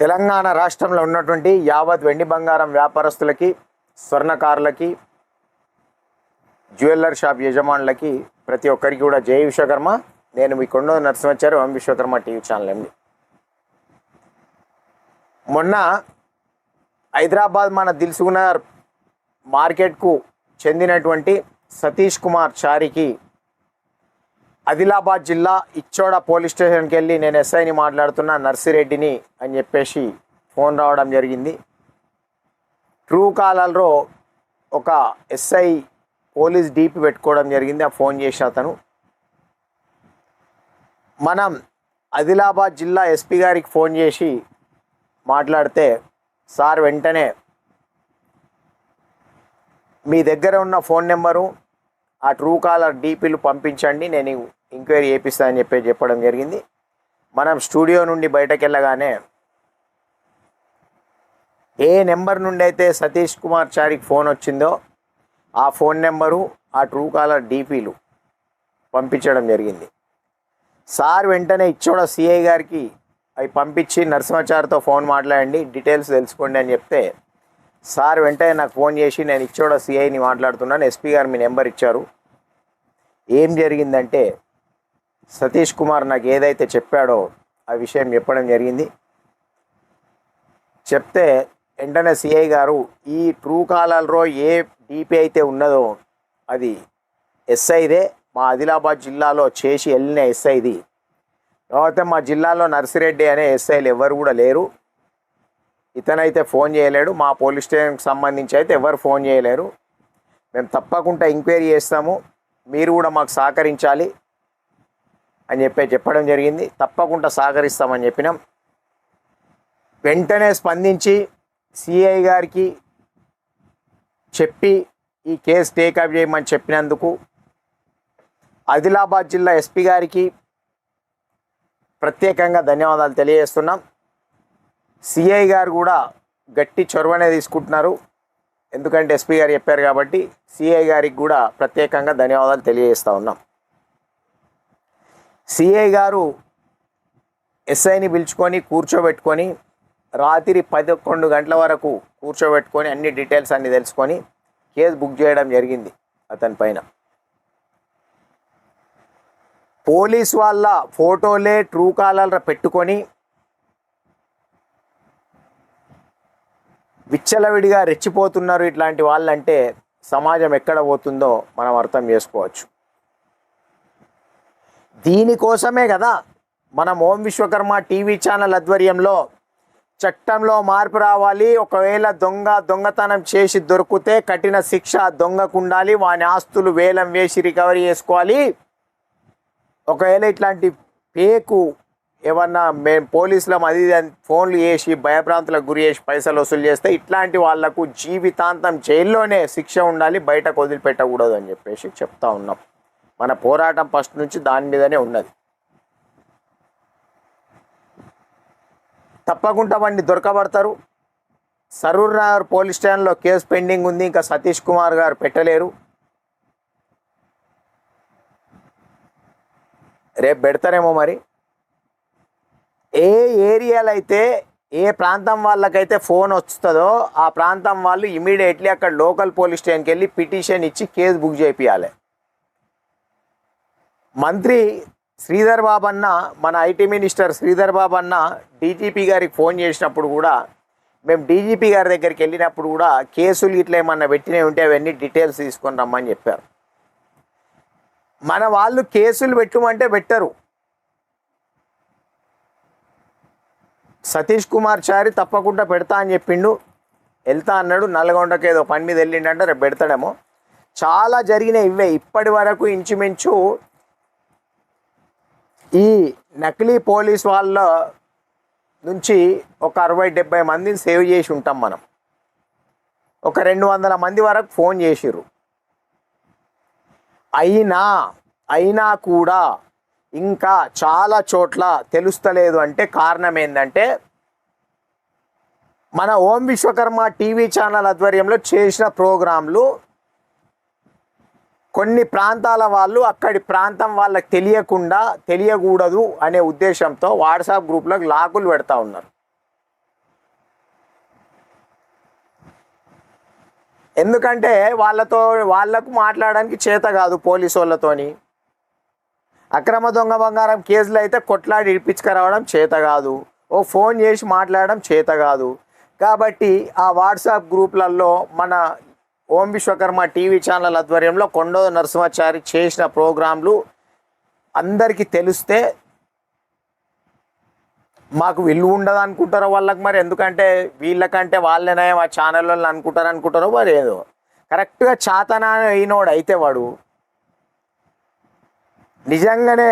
తెలంగాణ రాష్ట్రంలో ఉన్నటువంటి యావత్ వెండి బంగారం వ్యాపారస్తులకి స్వర్ణకారులకి జ్యువెల్లర్ షాప్ యజమానులకి ప్రతి ఒక్కరికి కూడా జై విశ్వకర్మ. నేను మీ Konda Narasimhachari M Vishwakarma TV channel అండి. మొన్న హైదరాబాద్ మన దిల్సుకునగర్ మార్కెట్కు చెందినటువంటి సతీష్ కుమార్ చారికి ఆదిలాబాద్ జిల్లా ఇచ్చోడ పోలీస్ స్టేషన్కి వెళ్ళి నేను ఎస్ఐని మాట్లాడుతున్న నర్సిరెడ్డిని అని చెప్పేసి ఫోన్ రావడం జరిగింది. ట్రూ కాలర్లో ఒక ఎస్ఐ పోలీస్ డీపీ పెట్టుకోవడం జరిగింది. ఆ ఫోన్ చేసి అతను. మనం ఆదిలాబాద్ జిల్లా ఎస్పీ గారికి ఫోన్ చేసి మాట్లాడితే సార్ వెంటనే మీ దగ్గర ఉన్న ఫోన్ నెంబరు ఆ ట్రూ కాలర్ డీపీలు పంపించండి. నేను ఎంక్వైరీ చేపిస్తానని చెప్పి చెప్పడం జరిగింది. మనం స్టూడియో నుండి బయటకు వెళ్ళగానే ఏ నెంబర్ నుండి అయితే సతీష్ కుమార్ చారికి ఫోన్ వచ్చిందో ఆ ఫోన్ నెంబరు ఆ ట్రూ కాలర్ డీపీలు పంపించడం జరిగింది. సార్ వెంటనే ఇచ్చోడ సిఐ గారికి అవి పంపించి నరసింహాచారితో ఫోన్ మాట్లాడండి డీటెయిల్స్ తెలుసుకోండి అని చెప్తే సార్ వెంటనే నాకు ఫోన్ చేసి నేను ఇచ్చోడ సిఐని మాట్లాడుతున్నాను ఎస్పీ గారు మీ నెంబర్ ఇచ్చారు. ఏం జరిగిందంటే సతీష్ కుమార్ నాకు ఏదైతే చెప్పాడో ఆ విషయం చెప్పడం జరిగింది. చెప్తే వెంటనే సిఐ గారు ఈ ట్రూ కాలర్లో ఏ డీపీ అయితే ఉన్నదో అది ఎస్ఐదే. మా ఆదిలాబాద్ జిల్లాలో చేసి వెళ్ళిన ఎస్ఐది కాకపోతే మా జిల్లాలో నర్సిరెడ్డి అనే ఎస్ఐలు ఎవరు కూడా లేరు. ఇతనైతే ఫోన్ చేయలేడు. మా పోలీస్ స్టేషన్కి సంబంధించి అయితే ఎవరు ఫోన్ చేయలేరు. మేము తప్పకుండా ఎంక్వైరీ చేస్తాము. మీరు కూడా మాకు సహకరించాలి. అని చెప్పి చెప్పడం జరిగింది. తప్పకుండా సహకరిస్తామని చెప్పినాం. వెంటనే స్పందించి సిఐ గారికి చెప్పి ఈ కేసు టేకప్ చేయమని చెప్పినందుకు ఆదిలాబాద్ జిల్లా ఎస్పీ గారికి ప్రత్యేకంగా ధన్యవాదాలు తెలియజేస్తున్నాం. సిఐ గారు కూడా గట్టి చొరవనే తీసుకుంటున్నారు. ఎందుకంటే ఎస్పీ గారు చెప్పారు కాబట్టి సిఐ గారికి కూడా ప్రత్యేకంగా ధన్యవాదాలు తెలియజేస్తూ ఉన్నాం. సిఐ గారు ఎస్ఐని పిలుచుకొని కూర్చోబెట్టుకొని రాత్రి పదకొండు గంటల వరకు కూర్చోబెట్టుకొని అన్ని డీటెయిల్స్ అన్ని తెలుసుకొని కేసు బుక్ చేయడం జరిగింది అతని పైన. పోలీస్ వాళ్ళ ఫోటోలే ట్రూ కాలర్ పెట్టుకొని విచ్చలవిడిగా రెచ్చిపోతున్నారు ఇట్లాంటి వాళ్ళంటే సమాజం ఎక్కడ పోతుందో మనం అర్థం చేసుకోవచ్చు. దీనికోసమే కదా మనం ఓం విశ్వకర్మ టీవీ ఛానల్ ఆధ్వర్యంలో చట్టంలో మార్పు రావాలి ఒకవేళ దొంగ దొంగతనం చేసి దొరికితే కఠిన శిక్ష దొంగకు ఉండాలి వాని ఆస్తులు వేలం వేసి రికవరీ చేసుకోవాలి. ఒకవేళ ఇట్లాంటి పేకు ఏమన్నా మేము పోలీసులం అది అని ఫోన్లు చేసి భయభ్రాంతులకు గురి చేసి పైసలు వసూలు చేస్తే ఇట్లాంటి వాళ్ళకు జీవితాంతం జైల్లోనే శిక్ష ఉండాలి బయటకు వదిలిపెట్టకూడదు అని చెప్పేసి చెప్తా ఉన్నాం. మన పోరాటం ఫస్ట్ నుంచి దాని మీదనే ఉన్నది. తప్పకుండా వాడిని దొరకబడతారు. సరూర్ నగర్ పోలీస్ స్టేషన్లో కేసు పెండింగ్ ఉంది ఇంకా సతీష్ కుమార్ గారు పెట్టలేరు. రేపు పెడతారేమో మరి. ఏ ఏరియాలో అయితే ఏ ప్రాంతం వాళ్ళకైతే ఫోన్ వస్తుందో ఆ ప్రాంతం వాళ్ళు ఇమీడియట్లీ అక్కడ లోకల్ పోలీస్ స్టేషన్కి వెళ్ళి పిటిషన్ ఇచ్చి కేసు బుక్ చేపియాలి. మంత్రి శ్రీధర్ బాబు అన్న మన ఐటీ మినిస్టర్ శ్రీధర్ బాబు అన్న డీజీపీ గారికి ఫోన్ చేసినప్పుడు కూడా మేము డీజీపీ గారి దగ్గరికి వెళ్ళినప్పుడు కూడా కేసులు ఇట్లా ఏమన్నా పెట్టినవి ఉంటే అవన్నీ డీటెయిల్స్ తీసుకొని రమ్మని చెప్పారు. మన వాళ్ళు కేసులు పెట్టమంటే పెట్టరు. సతీష్ కుమార్ చారి తప్పకుండా పెడతా అని చెప్పిండు. వెళ్తా అన్నాడు నల్గొండకి ఏదో పని మీద వెళ్ళిండంటే రేపు పెడతాడేమో. చాలా జరిగినాయి ఇవే. ఇప్పటి వరకు ఇంచుమించు ఈ నకిలీ పోలీస్ వాళ్ళ నుంచి ఒక అరవై డెబ్బై మందిని సేవ్ చేసి ఉంటాం మనం. ఒక రెండు వందల మంది వరకు ఫోన్ చేసిర్రు. అయినా అయినా కూడా ఇంకా చాలా చోట్ల తెలుస్తలేదు అంటే కారణం ఏంటంటే మన ఓం విశ్వకర్మ టీవీ ఛానల్ ఆధ్వర్యంలో చేసిన ప్రోగ్రాంలు కొన్ని ప్రాంతాల వాళ్ళు అక్కడి ప్రాంతం వాళ్ళకి తెలియకుండా తెలియకూడదు అనే ఉద్దేశంతో వాట్సాప్ గ్రూప్లకు లాకులు పెడతా ఉన్నారు. ఎందుకంటే వాళ్ళతో వాళ్ళకు మాట్లాడడానికి చేత కాదు పోలీసు వాళ్ళతోని. అక్రమ దొంగ బంగారం కేసులు అయితే కొట్లాడి ఇడిపించుకురావడం చేత కాదు. ఓ ఫోన్ చేసి మాట్లాడడం చేత కాదు. కాబట్టి ఆ వాట్సాప్ గ్రూప్లలో మన ఓం విశ్వకర్మ టీవీ ఛానల్ ఆధ్వర్యంలో కొండో నరసింహాచారి చేసిన ప్రోగ్రాంలు అందరికీ తెలిస్తే మాకు విలువ ఉండదు అనుకుంటారో వాళ్ళకి మరి. ఎందుకంటే వీళ్ళకంటే వాళ్ళనే ఆ ఛానల్ వాళ్ళు అనుకుంటారు అనుకుంటారో మరి ఏదో. కరెక్ట్గా చాతన అయినోడు అయితే వాడు. నిజంగానే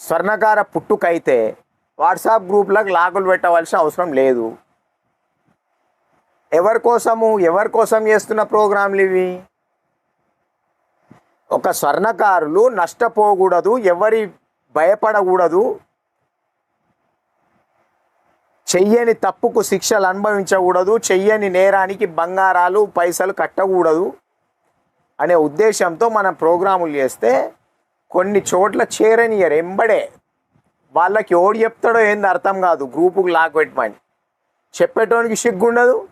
స్వర్ణకార పుట్టుకైతే వాట్సాప్ గ్రూప్లకు లాగులు పెట్టవలసిన అవసరం లేదు. ఎవరి కోసము ఎవరి కోసం చేస్తున్న ప్రోగ్రాంలు ఇవి? ఒక స్వర్ణకారులు నష్టపోకూడదు ఎవరి భయపడకూడదు చెయ్యని తప్పుకు శిక్షలు అనుభవించకూడదు చెయ్యని నేరానికి బంగారాలు పైసలు కట్టకూడదు అనే ఉద్దేశంతో మనం ప్రోగ్రాములు చేస్తే కొన్ని చోట్ల చేరనియరు ఎంబడే. వాళ్ళకి ఓడి చెప్తాడో ఏంది అర్థం కాదు గ్రూపుకు లాక్ పెట్టమని. చెప్పేటోనికి సిగ్గుండదు.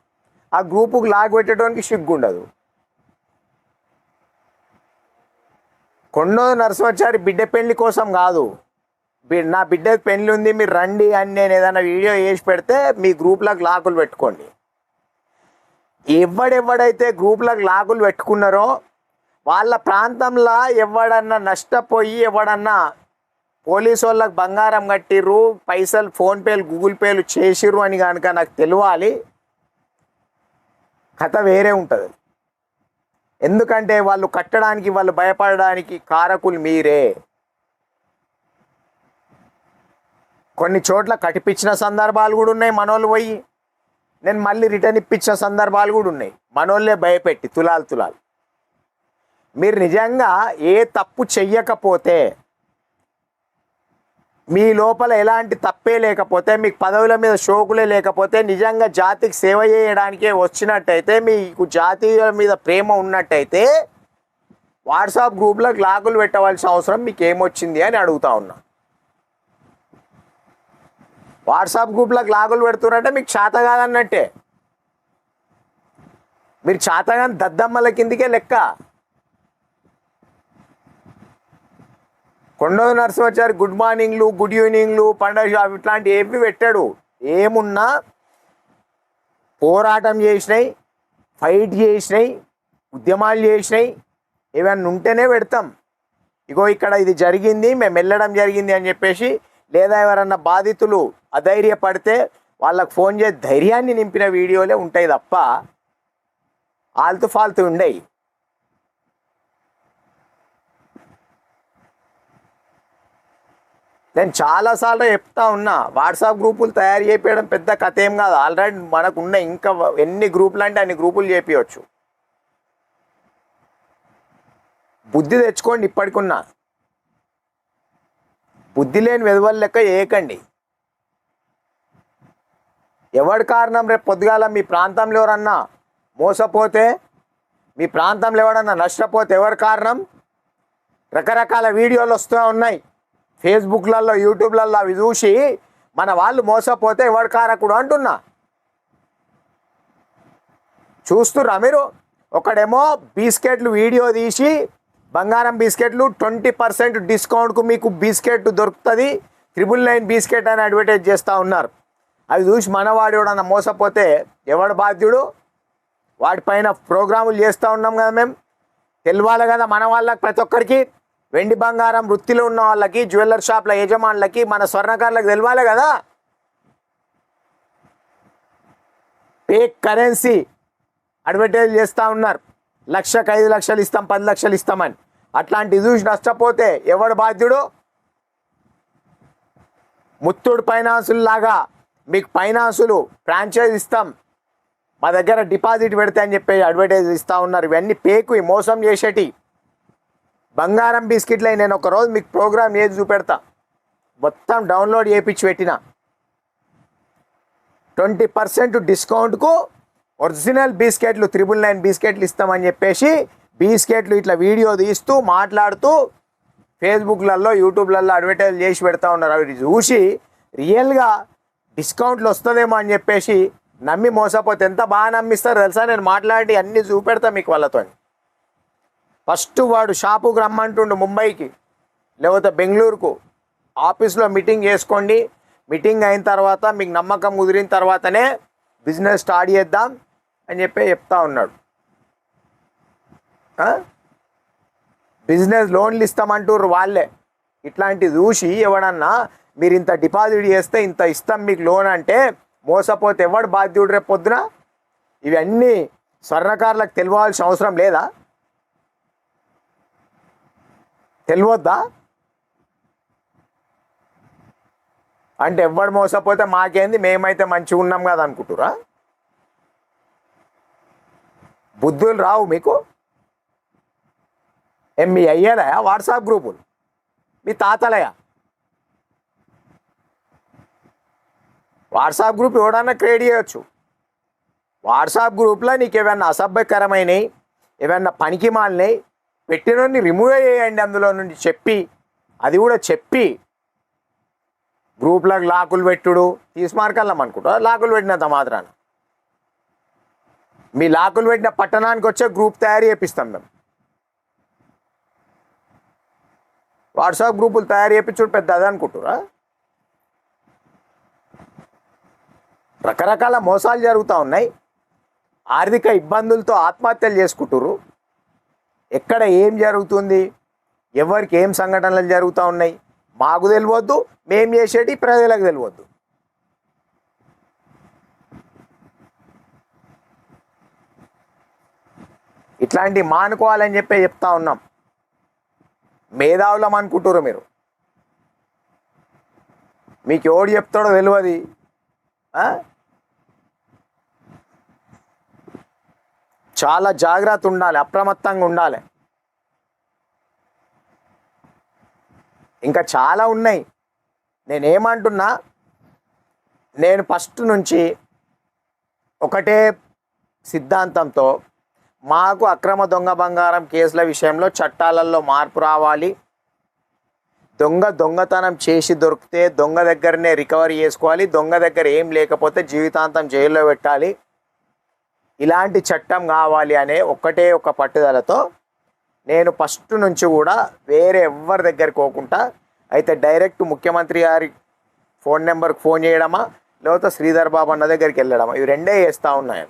ఆ గ్రూపుకు పెట్టడానికి సిగ్గు ఉండదు. కొండో నరసింహాచారి బిడ్డ పెళ్ళి కోసం కాదు. నా బిడ్డ పెళ్ళి ఉంది మీరు రండి అని నేను ఏదైనా వీడియో వేసి పెడితే మీ గ్రూప్లకు లాకులు పెట్టుకోండి. ఎవడెవడైతే గ్రూప్లకు లాకులు పెట్టుకున్నారో వాళ్ళ ప్రాంతంలో ఎవడన్నా నష్టపోయి ఎవడన్నా పోలీసు వాళ్ళకి బంగారం కట్టిర్రు పైసలు ఫోన్పేలు గూగుల్ పేలు చేసిర్రు అని కనుక నాకు తెలియాలి. కథ వేరే ఉంటుంది. ఎందుకంటే వాళ్ళు కట్టడానికి వాళ్ళు భయపడడానికి కారకులు మీరే. కొన్ని చోట్ల కట్టిపించిన సందర్భాలు కూడా ఉన్నాయి మనోళ్ళు పోయి. నేను మళ్ళీ రిటర్న్ ఇప్పించిన సందర్భాలు కూడా ఉన్నాయి. మనోళ్ళే భయపెట్టి తులాలు తులాలు. మీరు నిజంగా ఏ తప్పు చెయ్యకపోతే మీ లోపల ఎలాంటి తప్పే లేకపోతే మీకు పదవుల మీద షోకులే లేకపోతే నిజంగా జాతికి సేవ చేయడానికే వచ్చినట్టయితే మీకు జాతీయుల మీద ప్రేమ ఉన్నట్టయితే వాట్సాప్ గ్రూప్లకు గ్లాగులు పెట్టవలసిన అవసరం మీకు ఏమొచ్చింది అని అడుగుతా ఉన్నా. వాట్సాప్ గ్రూప్లకు లాగులు పెడుతున్నారంటే మీకు చేత కాదన్నట్టే. మీరు చేతగాని దద్దమ్మల కిందికే లెక్క. కొండవ నరసింహాచారి గుడ్ మార్నింగ్లు గుడ్ ఈవినింగ్లు పండగ ఇట్లాంటి ఏమి పెట్టాడు. ఏమున్నా పోరాటం చేసినాయి ఫైట్ చేసినాయి ఉద్యమాలు చేసినాయి. ఏమన్నా ఉంటేనే పెడతాం. ఇగో ఇక్కడ ఇది జరిగింది మేము వెళ్ళడం జరిగింది అని చెప్పేసి లేదా ఎవరన్నా బాధితులు అధైర్యపడితే వాళ్ళకి ఫోన్ చేసి ధైర్యాన్ని నింపిన వీడియోలే ఉంటాయి తప్ప ఆల్తు ఫాల్తు ఉండయి. నేను చాలాసార్లు చెప్తా ఉన్నా వాట్సాప్ గ్రూపులు తయారు చేయడం పెద్ద కథ ఏం కాదు. ఆల్రెడీ మనకు ఉన్న ఇంకా ఎన్ని గ్రూపులు అంటే అన్ని గ్రూపులు చేపించవచ్చు బుద్ధి తెచ్చుకోండి ఇప్పటికున్నా. బుద్ధి లేని వెదవల లెక్క ఏకండి ఎవరి కారణం రేపు పొద్దుగాల మీ ప్రాంతంలో ఎవరన్నా మోసపోతే మీ ప్రాంతంలో ఎవడన్నా నష్టపోతే ఎవరి కారణం? రకరకాల వీడియోలు వస్తూ ఉన్నాయి. ఫేస్బుక్లలో యూట్యూబ్లలో అవి చూసి మన వాళ్ళు మోసపోతే ఎవడు కారకుడు అంటున్నా. చూస్తురా మీరు? ఒకడేమో బిస్కెట్లు వీడియో తీసి బంగారం బిస్కెట్లు ట్వంటీ పర్సెంట్ డిస్కౌంట్కు మీకు బిస్కెట్ దొరుకుతుంది. త్రిబుల్ నైన్ బిస్కెట్ అని అడ్వర్టైజ్ చేస్తూ ఉన్నారు. అవి చూసి మనవాడు ఎవడన్నా మోసపోతే ఎవడు బాధ్యుడు? వాటిపైన ప్రోగ్రాములు చేస్తూ ఉన్నాం కదా మేము తెలియాలి కదా మన వాళ్ళకి ప్రతి ఒక్కరికి. వెండి బంగారం వృత్తిలో ఉన్న వాళ్ళకి జ్యువెలర్ షాప్ల యజమానులకి మన స్వర్ణకారులకు తెలియాలి కదా? పేక్ కరెన్సీ అడ్వర్టైజ్ చేస్తూ ఉన్నారు. లక్షకు ఐదు లక్షలు ఇస్తాం పది లక్షలు ఇస్తామని. అట్లాంటి చూసి నష్టపోతే ఎవడు బాధ్యుడు? ముత్తూడు ఫైనాన్సులు లాగా మీకు ఫైనాన్సులు ఫ్రాంచైజ్ ఇస్తాం. మా దగ్గర డిపాజిట్ పెడితే అని చెప్పి అడ్వర్టైజ్ ఇస్తూ ఉన్నారు. ఇవన్నీ పేకు మోసం చేసేటి. బంగారం బిస్కెట్లు నేను ఒకరోజు మీకు ప్రోగ్రామ్ ఏది చూపెడతా. మొత్తం డౌన్లోడ్ చేయించి పెట్టిన. ట్వంటీ పర్సెంట్ డిస్కౌంట్కు ఒరిజినల్ బిస్కెట్లు త్రిబుల్ నైన్ బిస్కెట్లు ఇస్తామని చెప్పేసి బిస్కెట్లు ఇట్లా వీడియో తీస్తూ మాట్లాడుతూ ఫేస్బుక్లలో యూట్యూబ్లలో అడ్వర్టైజ్ చేసి పెడతా ఉన్నారు. అవి చూసి రియల్గా డిస్కౌంట్లు వస్తుందేమో అని చెప్పేసి నమ్మి మోసపోతే ఎంత బాగా నమ్మిస్తారు తెలుసా? నేను మాట్లాడి అన్ని చూపెడతా మీకు వాళ్ళతో ఫస్ట్ వాడు షాపుకి రమ్మంటుండు ముంబైకి లేకపోతే బెంగళూరుకు. ఆఫీస్లో మీటింగ్ చేసుకోండి. మీటింగ్ అయిన తర్వాత మీకు నమ్మకం కుదిరిన తర్వాతనే బిజినెస్ స్టార్ట్ చేద్దాం అని చెప్పి చెప్తా ఉన్నాడు. బిజినెస్ లోన్లు ఇస్తామంటారు వాళ్ళే. ఇట్లాంటి చూసి ఎవడన్నా మీరు ఇంత డిపాజిట్ చేస్తే ఇంత ఇస్తాం మీకు లోన్ అంటే మోసపోతే ఎవడు బాధ్యుడు రేపు పొద్దున? ఇవన్నీ స్వర్ణకారులకు తెలియాల్సిన అవసరం లేదా? తెలియద్దా అంటే ఎవడు మోసపోతే మాకేంది? మేమైతే మంచిగా ఉన్నాం కదా అనుకుంటురా బుద్ధులు రావు మీకు? ఏం మీ అయ్యేలయా? వాట్సాప్ గ్రూపులు? మీ తాతలయా? వాట్సాప్ గ్రూప్ ఎవడన్నా క్రియేట్ చేయొచ్చు? వాట్సాప్ గ్రూప్లో నీకు ఏమైనా అసభ్యకరమైనవి ఏమైనా పనికి మాలినవి పెట్టినోడిని రిమూవ్ చేయండి అందులో నుండి చెప్పి అది కూడా చెప్పి గ్రూప్లకు లాకులు పెట్టుడు తీసుమార్కెళ్ళాం అనుకుంటా లాకులు పెట్టినంత మాత్రాన. మీ లాకులు పెట్టిన పట్టణానికి వచ్చే గ్రూప్ తయారు చేపిస్తాం మేము. వాట్సాప్ గ్రూపులు తయారు చేయించుడు పెద్ద అది అనుకుంటురా? రకరకాల మోసాలు జరుగుతూ ఉన్నాయి. ఆర్థిక ఇబ్బందులతో ఆత్మహత్యలు చేసుకుంటురు ఎక్కడ ఏం జరుగుతుంది? ఎవరికి ఏం సంఘటనలు జరుగుతూ ఉన్నాయి? మాకు తెలియవద్దు మేం చేసేటి ప్రజలకు తెలియవద్దు. ఇట్లాంటి మానుకోవాలని చెప్పి చెప్తా ఉన్నాం. మేధావులం అనుకుంటారు మీరు. మీకు ఎవడు చెప్తాడో తెలియదు. చాలా జాగ్రత్త ఉండాలి అప్రమత్తంగా ఉండాలి. ఇంకా చాలా ఉన్నాయి. నేనేమంటున్నా నేను ఫస్ట్ నుంచి ఒకటే సిద్ధాంతంతో మాకు అక్రమ దొంగ బంగారం కేసుల విషయంలో చట్టాలలో మార్పు రావాలి. దొంగ దొంగతనం చేసి దొరికితే దొంగ దగ్గరనే రికవరీ చేసుకోవాలి. దొంగ దగ్గర ఏం లేకపోతే జీవితాంతం జైల్లో పెట్టాలి. ఇలాంటి చట్టం కావాలి అనే ఒక్కటే ఒక పట్టుదలతో నేను ఫస్ట్ నుంచి కూడా వేరే ఎవరి దగ్గరికి పోకుండా అయితే డైరెక్ట్ ముఖ్యమంత్రి గారి ఫోన్ నెంబర్కి ఫోన్ చేయడమా లేకపోతే శ్రీధర్ బాబు అన్న దగ్గరికి వెళ్ళడమా? ఇవి రెండే చేస్తూ ఉన్నాయి.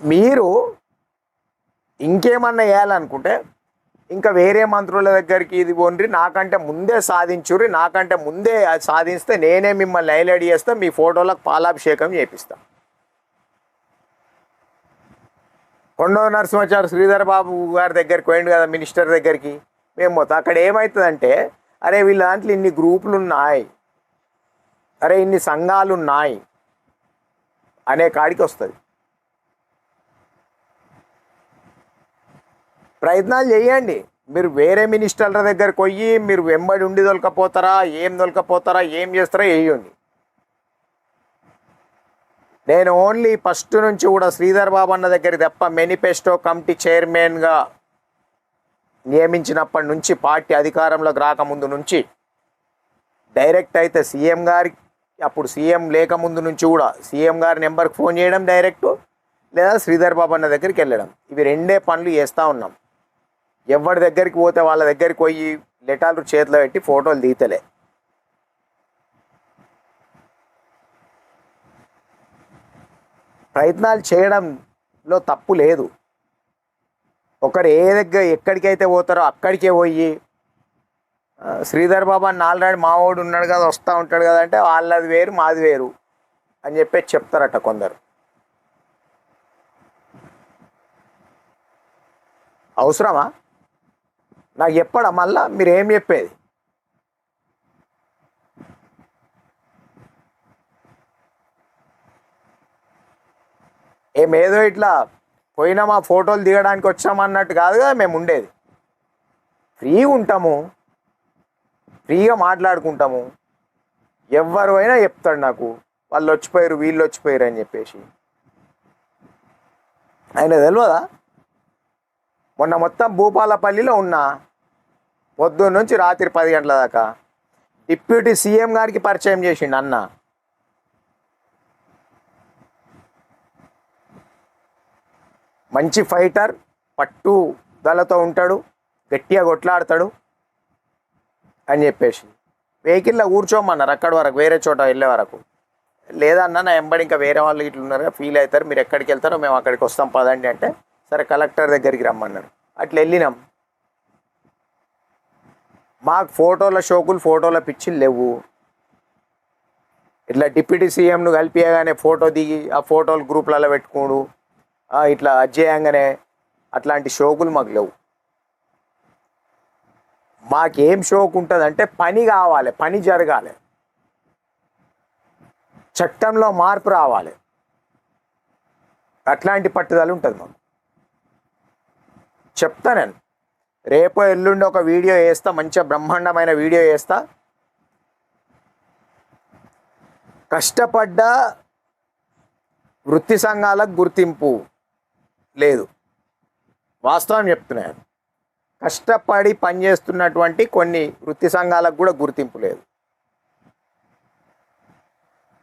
మీరు ఇంకేమన్నా వేయాలనుకుంటే ఇంకా వేరే మంత్రుల దగ్గరికి ఇది పోండ్రి నాకంటే ముందే సాధించుర్రి నాకంటే ముందే అది సాధిస్తే నేనే మిమ్మల్ని హైలైట్ చేస్తా మీ ఫోటోలకు పాలాభిషేకం చేపిస్తా. కొండో నరసింహాచారి శ్రీధర్ బాబు గారి దగ్గరికి పోయిండు కదా మినిస్టర్ దగ్గరికి. మేము అక్కడ ఏమవుతుందంటే అరే వీళ్ళ దాంట్లో ఇన్ని గ్రూపులు ఉన్నాయి అరే ఇన్ని సంఘాలు ఉన్నాయి అనే కాడికి వస్తుంది. ప్రయత్నాలు చేయండి. మీరు వేరే మినిస్టర్ల దగ్గరకు పోయి మీరు వెంబడి ఉండి దొలకపోతారా ఏం దొలకపోతారా ఏం చేస్తారా వేయండి నేను ఓన్లీ ఫస్ట్ నుంచి కూడా శ్రీధర్ బాబు అన్న దగ్గర తప్ప మేనిఫెస్టో కమిటీ చైర్మన్గా నియమించినప్పటి నుంచి పార్టీ అధికారంలోకి రాకముందు నుంచి డైరెక్ట్ అయితే సీఎం గారి అప్పుడు సీఎం లేకముందు నుంచి కూడా సీఎం గారి నెంబర్కి ఫోన్ చేయడం డైరెక్ట్ లేదా శ్రీధర్ బాబు అన్న దగ్గరికి వెళ్ళడం. ఇవి రెండే పనులు చేస్తూ ఉన్నాం. ఎవరి దగ్గరికి పోతే వాళ్ళ దగ్గరికి పోయి లెటాలు చేతిలో పెట్టి ఫోటోలు తీతలే ప్రయత్నాలు చేయడంలో తప్పు లేదు. ఒకరు ఏ దగ్గర ఎక్కడికైతే పోతారో అక్కడికే పోయి శ్రీధర్ బాబా ఆల్రెడీ మావోడు ఉన్నాడు కదా వస్తూ ఉంటాడు కదా అంటే వాళ్ళది వేరు మాది వేరు అని చెప్పి చెప్తారట కొందరు. అవసరమా? నాకు చెప్పడం? మళ్ళా మీరు ఏం చెప్పేది? ఏమేదో ఇట్లా పోయినామా ఫోటోలు దిగడానికి వచ్చామా అన్నట్టు కాదు కదా మేము ఉండేది. ఫ్రీగా ఉంటాము. ఫ్రీగా మాట్లాడుకుంటాము. ఎవరు అయినా చెప్తాడు నాకు వాళ్ళు వచ్చిపోయారు వీళ్ళు వచ్చిపోయారు అని చెప్పేసి. ఆయన తెలియదా మొన్న మొత్తం భూపాలపల్లిలో ఉన్నా. పొద్దున్న నుంచి రాత్రి పది గంటల దాకా. డిప్యూటీ సీఎం గారికి పరిచయం చేసిండు అన్న. మంచి ఫైటర్ పట్టుదలతో ఉంటాడు గట్టిగా కొట్లాడతాడు అని చెప్పేసి. వెహికల్లో కూర్చోమన్నారు అక్కడి వరకు వేరే చోట వెళ్ళే వరకు. లేదన్నా నా ఎంబడి ఇంకా వేరే వాళ్ళు ఇట్లా ఉన్నారు ఫీల్ అవుతారు. మీరు ఎక్కడికి వెళ్తారో మేము అక్కడికి వస్తాం పదండి అంటే సరే కలెక్టర్ దగ్గరికి రమ్మన్నారు. అట్లా వెళ్ళినాం. మాకు ఫోటోల షోకులు ఫోటోల పిచ్చిలు లేవు. ఇట్లా డిప్యూటీ సీఎంను కలిపియగానే ఫోటో దిగి ఆ ఫోటోలు గ్రూప్లలో పెట్టుకోడు ఇట్లా అజ్జేయంగానే అట్లాంటి షోకులు మాకు లేవు. మాకేం షోకు ఉంటుంది అంటే పని కావాలి పని జరగాలి. చట్టంలో మార్పు రావాలి. అట్లాంటి పట్టుదల ఉంటుంది మాకు. చెప్తా నేను. రేపు ఎల్లుండి ఒక వీడియో వేస్తా మంచిగా బ్రహ్మాండమైన వీడియో వేస్తా. కష్టపడ్డ వృత్తి సంఘాలకు గుర్తింపు లేదు. వాస్తవం చెప్తున్నాను. కష్టపడి పనిచేస్తున్నటువంటి కొన్ని వృత్తి సంఘాలకు కూడా గుర్తింపు లేదు.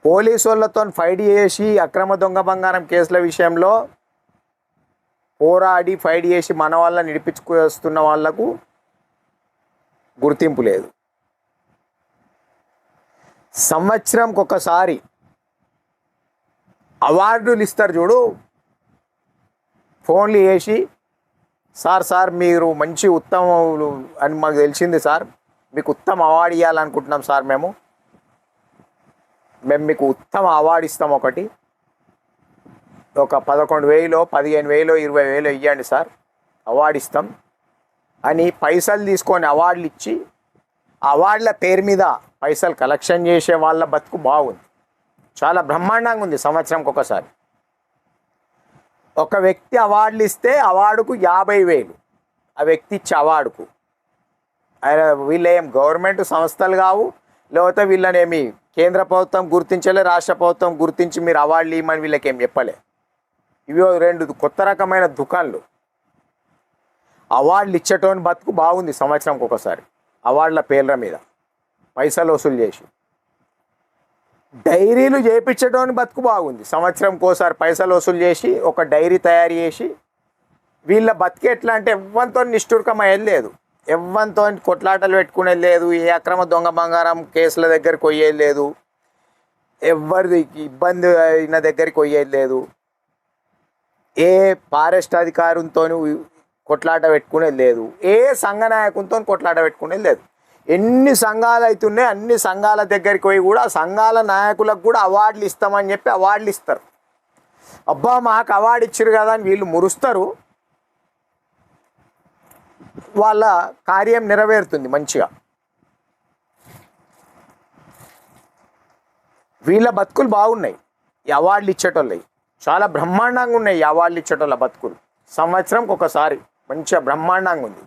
పోలీసు వాళ్ళతో ఫైట్ చేసి అక్రమ దొంగ బంగారం కేసుల విషయంలో పోరాడి ఫైట్ చేసి మన వాళ్ళని నిడిపించుకొస్తున్న వాళ్ళకు గుర్తింపు లేదు. సంవత్సరంకి ఒకసారి అవార్డులు ఇస్తారు చూడు. ఫోన్లు చేసి సార్ సార్ మీరు మంచి ఉత్తమలు అని మాకు తెలిసింది సార్. మీకు ఉత్తమ అవార్డు ఇవ్వాలనుకుంటున్నాం సార్ మేము. మేము మీకు ఉత్తమ అవార్డు ఇస్తాం ఒకటి. ఒక పదకొండు వేలో పదిహేను వేలో ఇరవై వేలు ఇవ్వండి సార్. అవార్డు ఇస్తాం. అని పైసలు తీసుకొని అవార్డులు ఇచ్చి అవార్డుల పేరు మీద పైసలు కలెక్షన్ చేసే వాళ్ళ బతుకు బాగుంది. చాలా బ్రహ్మాండంగా ఉంది సంవత్సరంకి ఒకసారి. ఒక వ్యక్తి అవార్డులు ఇస్తే అవార్డుకు యాభై వేలు. ఆ వ్యక్తి ఇచ్చే అవార్డుకు. ఆయన వీళ్ళేం గవర్నమెంట్ సంస్థలు కావు? లేకపోతే వీళ్ళనేమి కేంద్ర ప్రభుత్వం గుర్తించలే రాష్ట్ర ప్రభుత్వం గుర్తించి మీరు అవార్డులు ఇవ్వమని వీళ్ళకి ఏం చెప్పలే? ఇవి రెండు కొత్త రకమైన దుకాన్లు. అవార్డులు ఇచ్చేటోని బతుకు బాగుంది సంవత్సరంకి ఒకసారి. అవార్డుల పేర్ల మీద. పైసలు వసూలు చేసి. డైరీలు చేయించడం బతుకు బాగుంది. సంవత్సరంకి ఒకసారి పైసలు వసూలు చేసి ఒక డైరీ తయారు చేసి. వీళ్ళ బతికి ఎట్లా అంటే ఎవ్వంతో నిష్ఠూర్కమయ్యేది లేదు. ఎవ్వంతో కొట్లాటలు పెట్టుకునేది లేదు. ఏ అక్రమ దొంగ బంగారం కేసుల దగ్గరికి పోయేది లేదు. ఎవరిది ఇబ్బంది అయిన దగ్గరికి పోయేది లేదు. ఏ ఫారెస్ట్ అధికారంతో కొట్లాట పెట్టుకునేది లేదు. ఏ సంఘ నాయకునితో కొట్లాట పెట్టుకునేది లేదు. ఎన్ని సంఘాలు అవుతున్నాయి అన్ని సంఘాల దగ్గరికి పోయి కూడా సంఘాల నాయకులకు కూడా అవార్డులు ఇస్తామని చెప్పి అవార్డులు ఇస్తారు. అబ్బా మాకు అవార్డు ఇచ్చారు కదా అని వీళ్ళు మురుస్తారు. వాళ్ళ కార్యం నెరవేరుతుంది మంచిగా. వీళ్ళ బతుకులు బాగున్నాయి. ఈ అవార్డులు ఇచ్చేటోళ్ళవి. చాలా బ్రహ్మాండంగా ఉన్నాయి ఈ ఇచ్చేటోళ్ళ బతుకులు. సంవత్సరంకి ఒకసారి మంచిగా బ్రహ్మాండంగా ఉంది.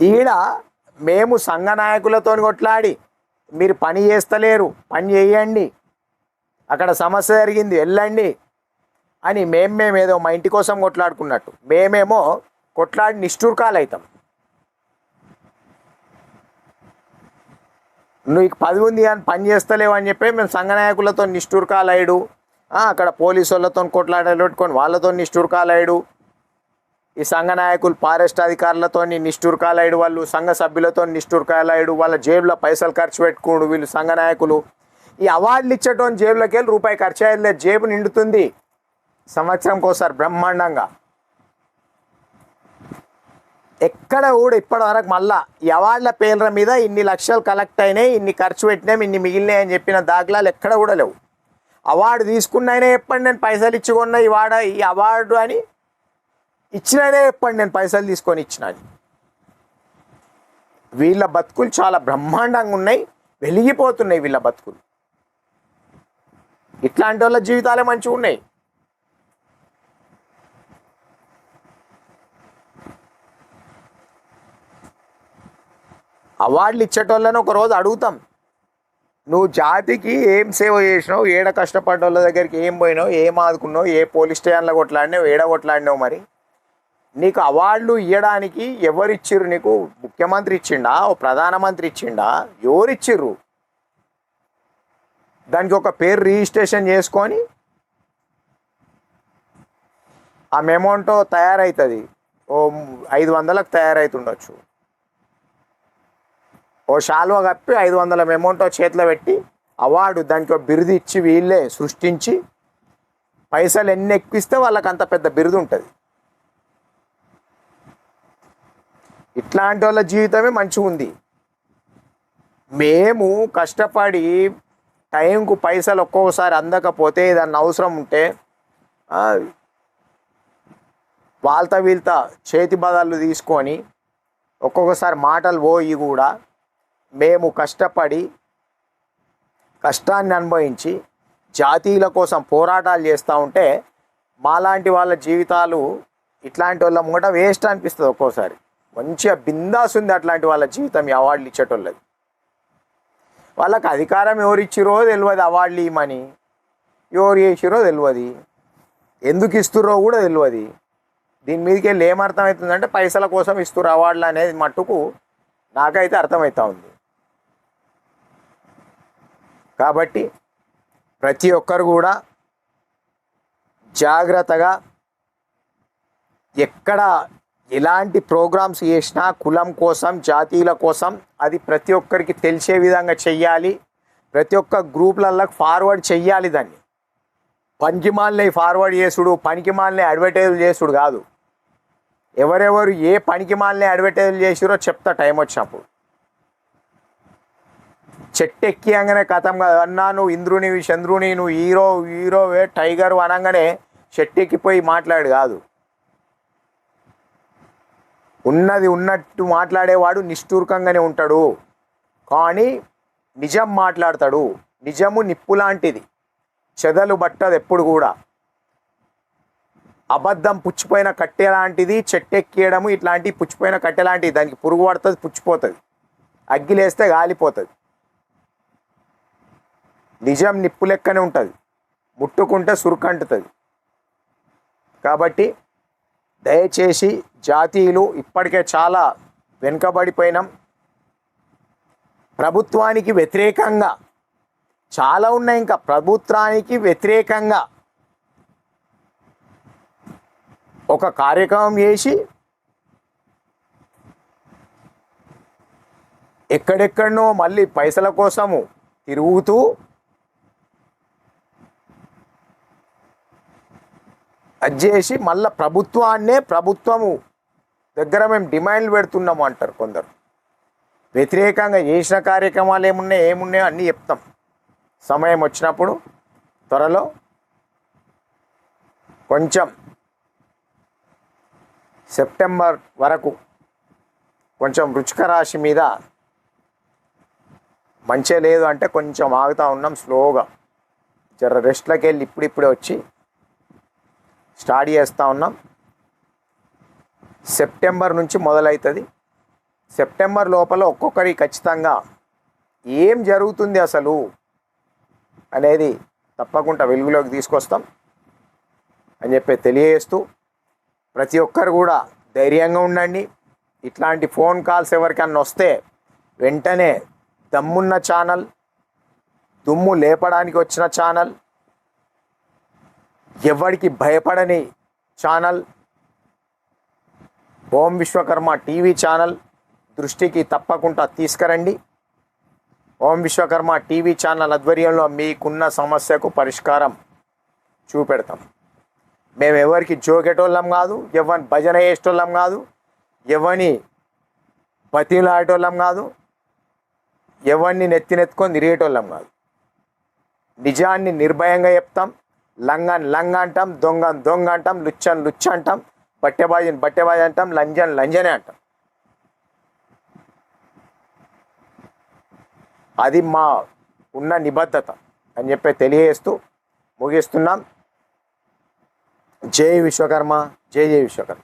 ఈడ మేము సంఘ నాయకులతో కొట్లాడి మీరు పని చేస్తలేరు పని చేయండి అక్కడ సమస్య జరిగింది వెళ్ళండి అని మేము మేము ఏదో మా ఇంటి కోసం కొట్లాడుకున్నట్టు. మేమేమో కొట్లాడి నిష్ఠూర్కాలు అవుతాం నువ్వు పది ఉంది అని పని చేస్తలేవు అని చెప్పి మేము సంఘ నాయకులతో నిష్ఠూర్కాలయ్యడు అక్కడ పోలీసు వాళ్ళతో కొట్లాటలు పెట్టుకొని వాళ్ళతో నిష్ఠూర్కాలయ్యడు. ఈ సంఘ నాయకులు ఫారెస్ట్ అధికారులతో నిష్ఠూర్కాలయ్యడు వాళ్ళు సంఘ సభ్యులతో నిష్ఠూర్కాలయ్యడు వాళ్ళ జేబులో పైసలు ఖర్చు పెట్టుకోడు వీళ్ళు సంఘ నాయకులు ఈ అవార్డులు ఇచ్చేటోని జేబులోకి వెళ్ళి రూపాయి ఖర్చు అయ్యలేదు జేబు నిండుతుంది. సంవత్సరంకి ఒకసారి బ్రహ్మాండంగా. ఎక్కడ కూడా ఇప్పటి వరకు మళ్ళా ఎవాళ్ళ అవార్డుల పేర్ల మీద ఇన్ని లక్షలు కలెక్ట్ అయినాయి ఇన్ని ఖర్చు పెట్టినాం ఇన్ని మిగిలినాయి అని చెప్పిన దాఖలాలు ఎక్కడ కూడా లేవు. అవార్డు తీసుకున్నైనా చెప్పండి నేను పైసలు ఇచ్చి ఈ వాడ ఈ అవార్డు అని ఇచ్చిననే చెప్పండి నేను పైసలు తీసుకొని ఇచ్చిన వీళ్ళ బతుకులు చాలా బ్రహ్మాండంగా ఉన్నాయి వెలిగిపోతున్నాయి వీళ్ళ బతుకులు. ఇట్లాంటి వాళ్ళ జీవితాలే మంచిగా ఉన్నాయి. అవార్డులు ఇచ్చేటోళ్ళని ఒక రోజు అడుగుతాం. నువ్వు జాతికి ఏం సేవ చేసినావు? ఏడ కష్టపడ్డోళ్ళ దగ్గరికి ఏం పోయినావు? ఏం ఆదుకున్నావు? ఏ పోలీస్ స్టేషన్లో కొట్లాడినావు? ఏడ కొట్లాడినావు మరి? నీకు అవార్డులు ఇవ్వడానికి ఎవరిచ్చిర్రు నీకు? ముఖ్యమంత్రి ఇచ్చిండా? ఓ ప్రధానమంత్రి ఇచ్చిండా? ఎవరిచ్చిర్రు? దానికి ఒక పేరు రిజిస్ట్రేషన్ చేసుకొని ఆ మెమోంటో తయారవుతుంది ఓ ఐదు వందలకు తయారవుతుండొచ్చు ఓ శాలువ కప్పి ఐదు వందల మెమౌంటో చేతిలో పెట్టి అవార్డు దానికి ఒక బిరుదు ఇచ్చి వీళ్ళే సృష్టించి పైసలు ఎన్ని ఎక్కిస్తే వాళ్ళకి అంత పెద్ద బిరుదు ఉంటుంది. ఇట్లాంటి వాళ్ళ జీవితమే మంచిగా ఉంది. మేము కష్టపడి టైంకు పైసలు ఒక్కొక్కసారి అందకపోతే ఏదన్నా అవసరం ఉంటే ఆ, వీళ్తా చేతి బదాలు తీసుకొని ఒక్కొక్కసారి మాటలు పోయి కూడా మేము కష్టపడి కష్టాన్ని అనుభవించి జాతీయుల కోసం పోరాటాలు చేస్తూ ఉంటే మాలాంటి వాళ్ళ జీవితాలు ఇట్లాంటి వాళ్ళ ముంగట వేస్ట్ అనిపిస్తుంది ఒక్కోసారి. మంచిగా బిందాస్ ఉంది అట్లాంటి వాళ్ళ జీవితం ఈ అవార్డులు ఇచ్చేటోళ్ళది. వాళ్ళకి అధికారం ఎవరు ఇచ్చిరో తెలియదు అవార్డులు ఇవ్వమని. ఎవరు చేసిరో తెలియదు ఎందుకు ఇస్తుర్రో కూడా తెలియదు దీని మీదకి వెళ్ళి ఏమర్థమవుతుందంటే పైసల కోసం ఇస్తురు అవార్డులు అనేది మట్టుకు నాకైతే అర్థమవుతూ ఉంది. కాబట్టి ప్రతి ఒక్కరు కూడా జాగ్రత్తగా ఎక్కడ ఎలాంటి ప్రోగ్రామ్స్ చేసినా కులం కోసం జాతీయుల కోసం అది ప్రతి ఒక్కరికి తెలిసే విధంగా చెయ్యాలి. ప్రతి ఒక్క గ్రూప్లలో ఫార్వర్డ్ చెయ్యాలి దాన్ని. పనికిమాలని ఫార్వర్డ్ చేసుడు పనికిమాలని అడ్వర్టైజ్ చేసుడు కాదు. ఎవరెవరు ఏ పనికిమాలని అడ్వర్టైజ్ చేసిరో చెప్తా టైం వచ్చినప్పుడు. చెట్టు ఎక్కియంగానే కథం కాదు. అన్నా నువ్వు ఇంద్రుని చంద్రుని నువ్వు హీరో హీరోవే టైగర్ అనగానే చెట్టు ఎక్కిపోయి మాట్లాడు కాదు. ఉన్నది ఉన్నట్టు మాట్లాడేవాడు నిష్ఠూర్కంగానే ఉంటాడు. కానీ నిజం మాట్లాడతాడు. నిజము నిప్పు లాంటిది. చెదలు బట్టదు ఎప్పుడు కూడా. అబద్ధం పుచ్చిపోయిన కట్టె లాంటిది చెట్టెక్కియడము ఇట్లాంటి పుచ్చిపోయిన కట్టె లాంటిది. దానికి పురుగు పడుతుంది పుచ్చిపోతుంది. అగ్గిలేస్తే గాలిపోతుంది. నిజం నిప్పు లెక్కనే ఉంటుంది. ముట్టుకుంటే సురుకంటుతుంది కాబట్టి దయచేసి జాతీయులు ఇప్పటికే చాలా వెనుకబడిపోయినాం. ప్రభుత్వానికి వ్యతిరేకంగా చాలా ఉన్నాయి ఇంకా. ప్రభుత్వానికి వ్యతిరేకంగా ఒక కార్యక్రమం చేసి ఎక్కడెక్కడనో మళ్ళీ పైసల కోసము తిరుగుతూ అది చేసి మళ్ళీ ప్రభుత్వాన్నే ప్రభుత్వము దగ్గర మేము డిమాండ్లు పెడుతున్నాము అంటారు కొందరు. వ్యతిరేకంగా చేసిన కార్యక్రమాలు ఏమున్నాయి ఏమున్నాయో అన్నీ చెప్తాం. సమయం వచ్చినప్పుడు త్వరలో కొంచెం సెప్టెంబర్ వరకు కొంచెం రుచిక రాశి మీద మంచిగా లేదు అంటే కొంచెం ఆగుతూ ఉన్నాం స్లోగా. జర రెస్ట్లోకి వెళ్ళి ఇప్పుడిప్పుడే వచ్చి స్టార్ట్ చేస్తూ ఉన్నాం. సెప్టెంబర్ నుంచి మొదలవుతుంది సెప్టెంబర్ లోపల ఒక్కొక్కరి ఖచ్చితంగా ఏం జరుగుతుంది అసలు అనేది తప్పకుండా వెలుగులోకి తీసుకొస్తాం అని చెప్పి తెలియజేస్తూ ప్రతి ఒక్కరు కూడా ధైర్యంగా ఉండండి. ఇట్లాంటి ఫోన్ కాల్స్ ఎవరికన్నా వస్తే వెంటనే దమ్మున్న ఛానల్ దుమ్ము లేపడానికి వచ్చిన ఛానల్ ఎవరికి భయపడని channel. Om Vishwakarma TV channel దృష్టికి తప్పకుండా తీసుకురండి. ఓం విశ్వకర్మ టీవీ ఛానల్ ఆధ్వర్యంలో మీకున్న సమస్యకు పరిష్కారం చూపెడతాం. మేము ఎవరికి జోకేటోళ్ళం కాదు ఎవరిని భజన చేసేటోళ్ళం కాదు ఎవరిని బతిలాడేటోళ్ళం కాదు ఎవరిని నెత్తినెత్తుకొని తిరిగేటోళ్ళం కాదు. నిజాన్ని నిర్భయంగా చెప్తాం. లంగన్ లంగ అంటాం దొంగన్ దొంగ అంటాం లుచ్చన్ లుచ్చ అంటాం బట్టెబాజిని బట్టెబాజి అంటాం లంజన్ లంజనే అంటాం. అది మా ఉన్న నిబద్ధత అని చెప్పి తెలియజేస్తూ ముగిస్తున్నాం. జై విశ్వకర్మ జై జై విశ్వకర్మ.